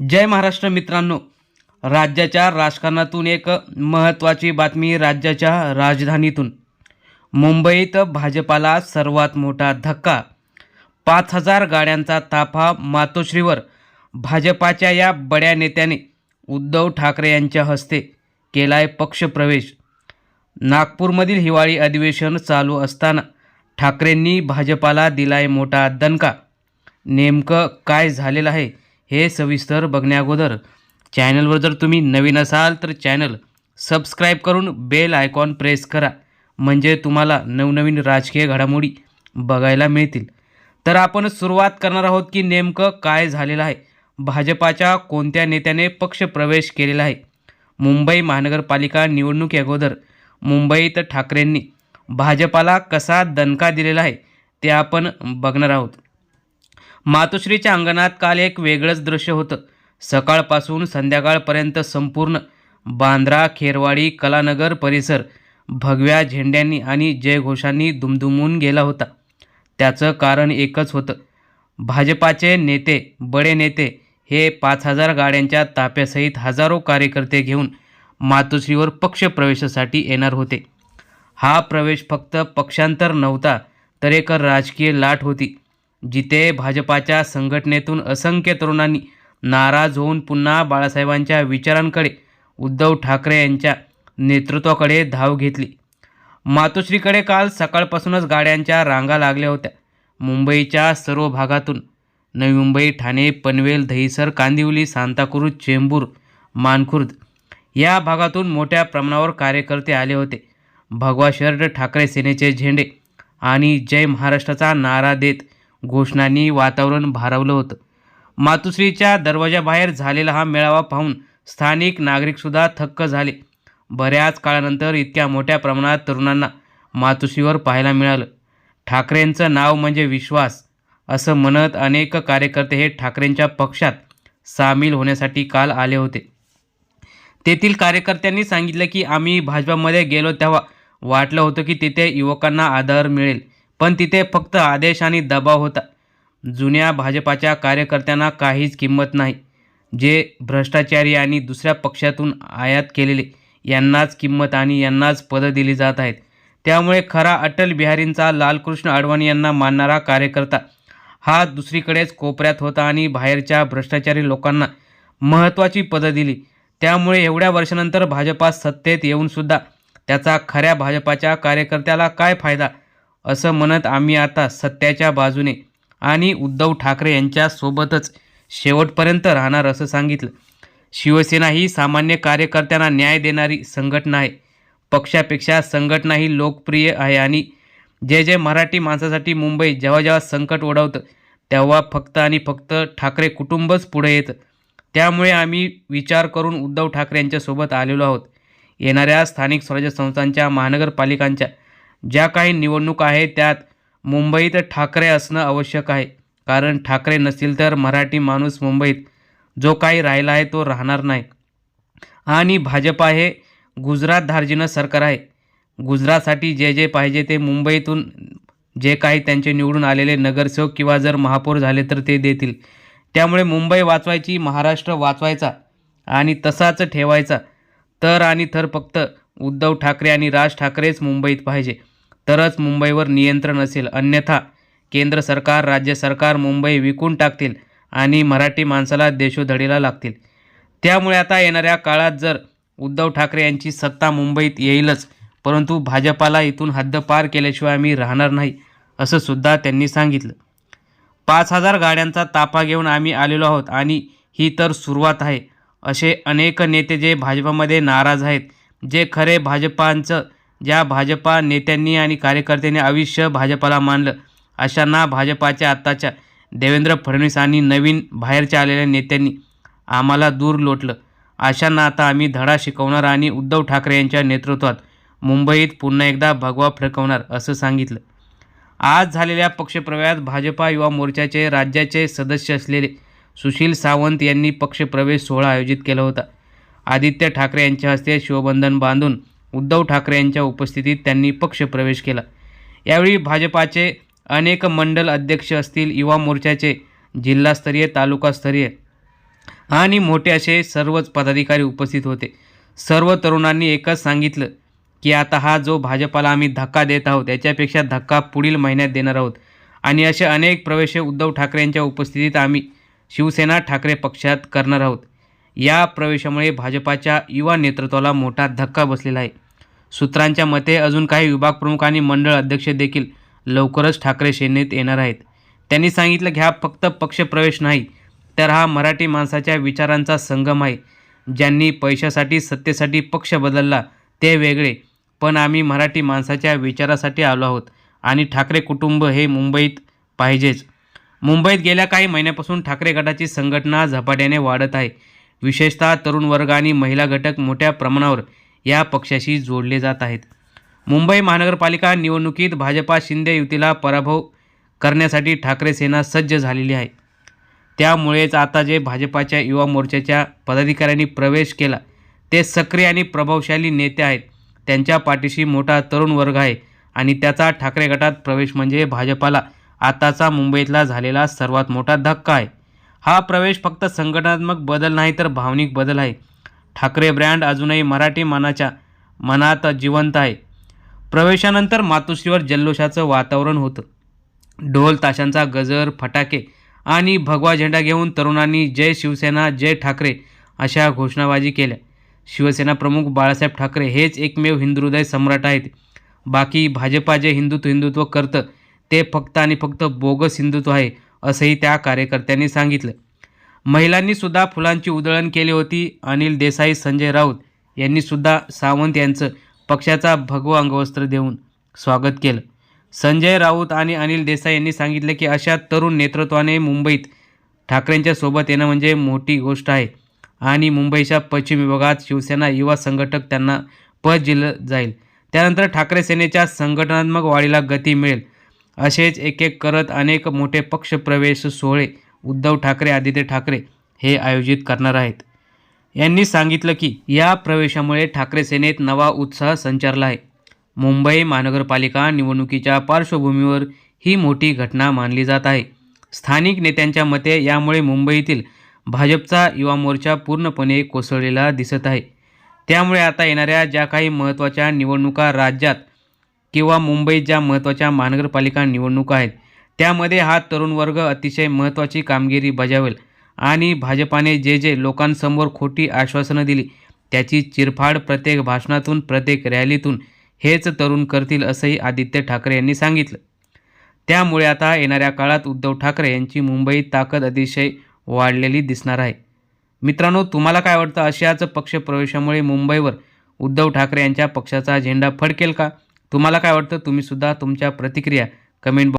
जय महाराष्ट्र मित्रांनो. राज्याच्या राजकारणातून एक महत्त्वाची बातमी राज्याच्या राजधानीतून. मुंबईत भाजपाला सर्वात मोठा धक्का. पाच हजार गाड्यांचा ताफा मातोश्रीवर. भाजपाच्या या बड्या नेत्याने उद्धव ठाकरे यांच्या हस्ते केलाय पक्षप्रवेश नागपूरमधील हिवाळी अधिवेशन चालू असताना ठाकरेंनी भाजपाला दिलाय मोठा दणका. नेमकं काय झालेलं आहे? हे सविस्तर बघण्याअगोदर चॅनलवर जर तुम्ही नवीन असाल तर चॅनल सबस्क्राईब करून बेल आयकॉन प्रेस करा. म्हणजे तुम्हाला नवनवीन राजकीय घडामोडी बघायला मिळतील. तर आपण सुरुवात करणार आहोत की नेमकं काय झालेलं आहे. भाजपाच्या कोणत्या नेत्याने पक्षप्रवेश केलेला आहे? मुंबई महानगरपालिका निवडणुकी अगोदर मुंबईत ठाकरेंनी भाजपाला कसा दणका दिलेला आहे ते आपण बघणार आहोत. मातोश्रीच्या अंगणात काल एक वेगळंच दृश्य होतं. सकाळपासून संध्याकाळपर्यंत संपूर्ण बांद्रा खेरवाडी कलानगर परिसर भगव्या झेंड्यांनी आणि जयघोषांनी दुमदुमून गेला होता. त्याचं कारण एकच होतं. भाजपाचे नेते बडे नेते हे पाच हजार गाड्यांच्या ताफ्यासहित हजारो कार्यकर्ते घेऊन मातोश्रीवर पक्षप्रवेशासाठी येणार होते. हा प्रवेश फक्त पक्षांतर नव्हता तर एक राजकीय लाट होती. जिथे भाजपाच्या संघटनेतून असंख्य तरुणांनी नाराज होऊन पुन्हा बाळासाहेबांच्या विचारांकडे उद्धव ठाकरे यांच्या नेतृत्वाकडे धाव घेतली. मातोश्रीकडे काल सकाळपासूनच गाड्यांच्या रांगा लागल्या होत्या. मुंबईच्या सर्व भागातून नवी मुंबई ठाणे पनवेल दहिसर कांदिवली सांताक्रूज चेंबूर मानखुर्द या भागातून मोठ्या प्रमाणावर कार्यकर्ते आले होते. भगवा शर्ट ठाकरे सेनेचे झेंडे आणि जय महाराष्ट्राचा नारा देत घोषणांनी वातावरण भारावलं होतं. मातुश्रीच्या दरवाजाबाहेर झालेला हा मेळावा पाहून स्थानिक नागरिकसुद्धा थक्क झाले. बऱ्याच काळानंतर इतक्या मोठ्या प्रमाणात तरुणांना मातुश्रीवर पाहायला मिळालं. ठाकरेंचं नाव म्हणजे विश्वास असं म्हणत अनेक कार्यकर्ते हे ठाकरेंच्या पक्षात सामील होण्यासाठी काल आले होते. तेथील कार्यकर्त्यांनी सांगितलं की आम्ही भाजपामध्ये गेलो तेव्हा वाटलं होतं की तिथे युवकांना आदर मिळेल. पण तिथे फक्त आदेश आणि दबाव होता. जुन्या भाजपाच्या कार्यकर्त्यांना काहीच किंमत नाही. जे भ्रष्टाचारी आणि दुसऱ्या पक्षातून आयात केलेले यांनाच किंमत आणि यांनाच पदं दिली जात आहेत. त्यामुळे खरा अटल बिहारींचा लालकृष्ण अडवाणी यांना मानणारा कार्यकर्ता हा दुसरीकडेच कोपऱ्यात होता आणि बाहेरच्या भ्रष्टाचारी लोकांना महत्त्वाची पदं दिली. त्यामुळे एवढ्या वर्षानंतर भाजपा सत्तेत येऊनसुद्धा त्याचा खऱ्या भाजपाच्या कार्यकर्त्याला काय फायदा? असं म्हणत आम्ही आता सत्याच्या बाजूने आणि उद्धव ठाकरे यांच्यासोबतच शेवटपर्यंत राहणार असं सांगितलं. शिवसेना ही सामान्य कार्यकर्त्यांना न्याय देणारी संघटना आहे. पक्षापेक्षा संघटना ही लोकप्रिय आहे आणि जे जे मराठी माणसासाठी मुंबई जेव्हा जेव्हा संकट ओढवतं तेव्हा फक्त आणि फक्त ठाकरे कुटुंबच पुढे येतं. त्यामुळे आम्ही विचार करून उद्धव ठाकरे यांच्यासोबत आलेलो आहोत. येणाऱ्या स्थानिक स्वराज्य संस्थांच्या महानगरपालिकांच्या ज्या काही निवडणूक आहे त्यात मुंबईत ठाकरे असणं आवश्यक आहे. कारण ठाकरे नसतील तर मराठी माणूस मुंबईत जो काही राहिला आहे तो राहणार नाही. आणि भाजपा हे गुजरात धार्जिनं सरकार आहे. गुजरातसाठी जे जे पाहिजे ते मुंबईतून जे काही त्यांचे निवडून आलेले नगरसेवक किंवा जर महापौर झाले तर ते देतील. त्यामुळे मुंबई वाचवायची महाराष्ट्र वाचवायचा आणि तसाच ठेवायचा. तर आणि तर फक्त उद्धव ठाकरे आणि राज ठाकरेच मुंबईत पाहिजे. तरच मुंबईवर नियंत्रण असेल. अन्यथा केंद्र सरकार राज्य सरकार मुंबई विकून टाकतील आणि मराठी माणसाला देशोधडीला लागतील. त्यामुळे आता येणाऱ्या काळात जर उद्धव ठाकरे यांची सत्ता मुंबईत येईलच परंतु भाजपाला इथून हद्दपार केल्याशिवाय आम्ही राहणार नाही असं सुद्धा त्यांनी सांगितलं. पाच हजार गाड्यांचा ताफा घेऊन आम्ही आलेलो आहोत आणि ही तर सुरुवात आहे असे अनेक नेते जे भाजपामध्ये नाराज आहेत जे खरे भाजपांचं ज्या भाजपा नेत्यांनी आणि कार्यकर्त्यांनी आयुष्य भाजपाला मानलं अशांना भाजपाच्या आत्ताच्या देवेंद्र फडणवीस आणि नवीन बाहेरच्या आलेल्या नेत्यांनी आम्हाला दूर लोटलं. अशांना आता आम्ही धडा शिकवणार आणि उद्धव ठाकरे यांच्या नेतृत्वात मुंबईत पुन्हा एकदा भगवा फडकवणार असं सांगितलं. आज झालेल्या पक्षप्रवेशात भाजपा युवा मोर्चाचे राज्याचे सदस्य असलेले सुशील सावंत यांनी पक्षप्रवेश सोहळा आयोजित केला होता. आदित्य ठाकरे यांच्या हस्ते शिवबंधन बांधून उद्धव ठाकरे यांच्या उपस्थितीत त्यांनी पक्षप्रवेश केला. यावेळी भाजपाचे अनेक मंडल अध्यक्ष असतील युवा मोर्चाचे जिल्हास्तरीय तालुकास्तरीय आणि मोठे असे सर्वच पदाधिकारी उपस्थित होते. सर्व तरुणांनी एकच सांगितलं की आता हा जो भाजपाला आम्ही धक्का देत आहोत याच्यापेक्षा धक्का पुढील महिन्यात देणार आहोत. आणि असे अनेक प्रवेश उद्धव ठाकरे यांच्या उपस्थितीत आम्ही शिवसेना ठाकरे पक्षात करणार आहोत. या प्रवेशामुळे भाजपाच्या युवा नेतृत्वाला मोठा धक्का बसलेला आहे. सूत्रांच्या मते अजून काही विभाग प्रमुख आणि मंडळ अध्यक्ष देखील लवकरच ठाकरे सेनेत येणार आहेत. त्यांनी सांगितलं की हा फक्त पक्षप्रवेश नाही तर हा मराठी माणसाच्या विचारांचा संगम आहे. ज्यांनी पैशासाठी सत्तेसाठी पक्ष बदलला ते वेगळे. पण आम्ही मराठी माणसाच्या विचारासाठी आलो आहोत आणि ठाकरे कुटुंब हे मुंबईत पाहिजेच. मुंबईत गेल्या काही महिन्यापासून ठाकरे गटाची संघटना झपाट्याने वाढत आहे. विशेषतः तरुण वर्ग आणि महिला घटक मोठ्या प्रमाणावर या पक्षाशी जोडले जात आहेत. मुंबई महानगरपालिका निवडणुकीत भाजपा शिंदे युतीला पराभव करण्यासाठी ठाकरे सेना सज्ज झालेली आहे. त्यामुळेच आता जे भाजपाच्या युवा मोर्चाच्या पदाधिकाऱ्यांनी प्रवेश केला ते सक्रिय आणि प्रभावशाली नेते आहेत. त्यांच्या पाठीशी मोठा तरुण वर्ग आहे आणि त्याचा ठाकरे गटात प्रवेश म्हणजे भाजपाला आताचा मुंबईतला झालेला सर्वात मोठा धक्का आहे. हा प्रवेश फक्त संघटनात्मक बदल नाही तर भावनिक बदल आहे. ठाकरे ब्रँड अजूनही मराठी मनाच्या मनात जिवंत आहे. प्रवेशानंतर मातोश्रीवर जल्लोषाचं वातावरण होतं. ढोल ताशांचा गजर फटाके आणि भगवा झेंडा घेऊन तरुणांनी जय शिवसेना जय ठाकरे अशा घोषणाबाजी केल्या. शिवसेना प्रमुख बाळासाहेब ठाकरे हेच एकमेव हिंदुहृदय सम्राट आहेत. बाकी भाजपा जे हिंदुत्व हिंदुत्व करतं ते फक्त आणि फक्त बोगस हिंदुत्व आहे. असंही त्या कार्यकर्त्यांनी सांगितलं. महिलांनी सुद्धा फुलांची उधळण केली होती. अनिल देसाई संजय राऊत यांनी सुद्धा सावंत यांचं पक्षाचा भगवा अंगवस्त्र देऊन स्वागत केलं. संजय राऊत आणि अनिल देसाई यांनी सांगितलं की अशा तरुण नेतृत्वाने मुंबईत ठाकरेंच्या सोबत येणं म्हणजे मोठी गोष्ट आहे आणि मुंबईच्या पश्चिम विभागात शिवसेना युवा संघटक त्यांना पद दिलं जाईल. त्यानंतर ठाकरे सेनेच्या संघटनात्मक वाढीला गती मिळेल. असेच एक एक करत अनेक मोठे पक्षप्रवेश सोहळे उद्धव ठाकरे आदित्य ठाकरे हे आयोजित करणार आहेत. यांनी सांगितलं की या प्रवेशामुळे ठाकरे सेनेत नवा उत्साह संचारला आहे. मुंबई महानगरपालिका निवडणुकीच्या पार्श्वभूमीवर ही मोठी घटना मानली जात आहे. स्थानिक नेत्यांच्या मते यामुळे मुंबईतील भाजपचा युवा मोर्चा पूर्णपणे कोसळलेला दिसत आहे. त्यामुळे आता येणाऱ्या ज्या काही महत्त्वाच्या निवडणुका राज्यात किंवा मुंबईत ज्या महत्त्वाच्या महानगरपालिका निवडणुका आहेत त्यामध्ये हा तरुण वर्ग अतिशय महत्त्वाची कामगिरी बजावेल. आणि भाजपाने जे जे लोकांसमोर खोटी आश्वासनं दिली त्याची चिरफाड प्रत्येक भाषणातून प्रत्येक रॅलीतून हेच तरुण करतील असंही आदित्य ठाकरे यांनी सांगितलं. त्यामुळे आता येणाऱ्या काळात उद्धव ठाकरे यांची मुंबईत ताकद अतिशय वाढलेली दिसणार आहे. मित्रांनो तुम्हाला काय वाटतं? अशाच पक्षप्रवेशामुळे मुंबईवर उद्धव ठाकरे यांच्या पक्षाचा झेंडा फडकेल का? तुम्हाला काय वाटतं? तुम्ही सुद्धा तुमच्या प्रतिक्रिया कमेंट